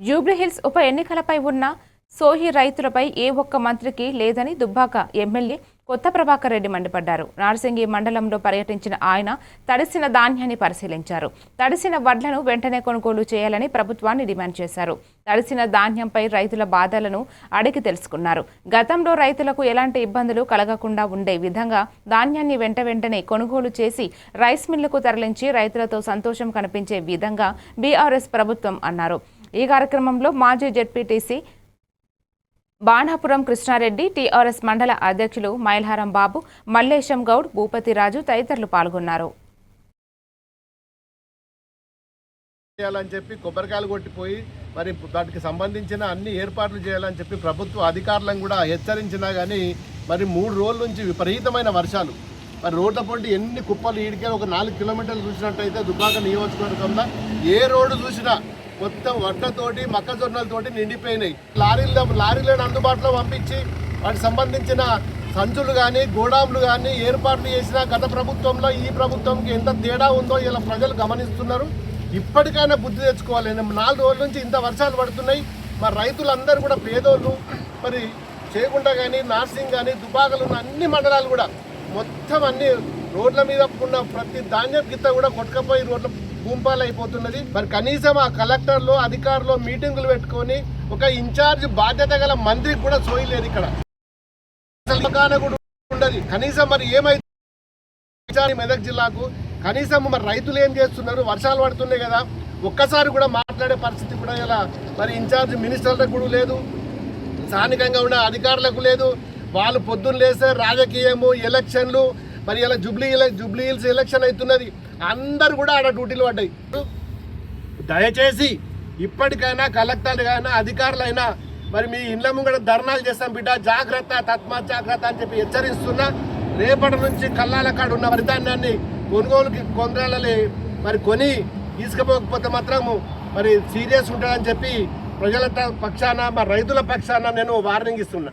జూబ్లీహిల్స్ ఉప ఎన్నికలపై ఉన్న సోహి రైతులపై ఏ ఒక్క మంత్రికి లేదని దుబ్బాక ఎమ్మెల్యే కొత్త ప్రభాకర్ రెడ్డి మండిపడ్డారు. నార్సింగి మండలంలో పర్యటించిన ఆయన తడిసిన ధాన్యాన్ని పరిశీలించారు. తడిసిన వడ్లను వెంటనే కొనుగోలు చేయాలని ప్రభుత్వాన్ని డిమాండ్ చేశారు. తడిసిన ధాన్యంపై రైతుల బాధలను అడిగి తెలుసుకున్నారు. గతంలో రైతులకు ఎలాంటి ఇబ్బందులు కలగకుండా ఉండే విధంగా ధాన్యాన్ని వెంట వెంటనే కొనుగోలు చేసి రైస్ మిల్లుకు తరలించి రైతులతో సంతోషం కనిపించే విధంగా బీఆర్ఎస్ ప్రభుత్వం అన్నారు. ఈ కార్యక్రమంలో మాజీ జెడ్పీటీసీ బాణాపురం కృష్ణారెడ్డి టీఆర్ఎస్ మండల అధ్యక్షులు మైల్హారం బాబు మల్లేశం గౌడ్ భూపతిరాజు తదితరులు పాల్గొన్నారు. చేయాలని చెప్పి కొబ్బరికాయలు కొట్టిపోయి మరి వాటికి సంబంధించిన అన్ని ఏర్పాట్లు చేయాలని చెప్పి ప్రభుత్వ అధికారులను కూడా హెచ్చరించినా కానీ మరి మూడు రోజుల నుంచి విపరీతమైన వర్షాలు. మరి రోడ్ల పొంటి ఎన్ని కుప్పలు ఈడికే ఒక నాలుగు కిలోమీటర్లు చూసినట్టయితే దుబ్బాక నియోజకవర్గంలో ఏ రోడ్డు చూసినా మొత్తం వంటతోటి మొక్కజొన్నలతోటి నిండిపోయినాయి. లారీలు లారీలను అందుబాటులో పంపించి వాటికి సంబంధించిన సంచులు కానీ గోడాములు కానీ ఏర్పాట్లు చేసిన గత ప్రభుత్వంలో ఈ ప్రభుత్వంకి ఎంత తేడా ఉందో ఇలా ప్రజలు గమనిస్తున్నారు. ఇప్పటికైనా బుద్ధి తెచ్చుకోవాలి. నాలుగు రోజుల నుంచి ఇంత వర్షాలు పడుతున్నాయి. మరి రైతులందరూ కూడా పేదోళ్ళు. మరి చేయకుండా కానీ నార్సింగ్ కానీ దుబాకలు ఉన్న అన్ని మండలాలు కూడా మొత్తం అన్ని రోడ్ల మీద ఉన్న ప్రతి ధాన్యం గిత్త కూడా కొట్టుకపోయి రోడ్ల భూంపాలు అయిపోతున్నది మరి కనీసం ఆ కలెక్టర్లు అధికారులు మీటింగులు పెట్టుకొని ఒక ఇన్ఛార్జ్ బాధ్యత గల మంత్రికి కూడా సోయలేదు ఇక్కడ. కూడా ఉండదు. కనీసం మరి ఏమైతే మెదక్ జిల్లాకు కనీసం మరి రైతులు ఏం చేస్తున్నారు? వర్షాలు పడుతున్నాయి కదా. ఒక్కసారి కూడా మాట్లాడే పరిస్థితి కూడా ఇలా మరి ఇన్ఛార్జ్ మినిస్టర్లకు కూడా లేదు. స్థానికంగా ఉన్న అధికారులకు లేదు. వాళ్ళు పొద్దున్న లేస్తే రాజకీయము ఎలక్షన్లు మరి ఇలా జుబ్లీ జుబ్లీ హిల్స్ ఎలక్షన్ అవుతున్నది. అందరు కూడా ఆడ డ్యూటీలు పడ్డాయి. దయచేసి ఇప్పటికైనా కలెక్టర్ అధికారులైనా మరి మీ ఇండ్ల ముంగడ ధర్నాలు చేస్తాం బిడ్డ. జాగ్రత్త తత్మా జాగ్రత్త అని చెప్పి హెచ్చరిస్తున్నా. రేపటి నుంచి కల్లాల కాడు ఉన్న వరిధాన్యాన్ని కొనుగోలుకి కొందరాలని మరి కొని తీసుకుపోకపోతే మాత్రము మరి సీరియస్ ఉంటుందని చెప్పి ప్రజల పక్షాన మా రైతుల పక్షాన నేను వార్నింగ్ ఇస్తున్నా.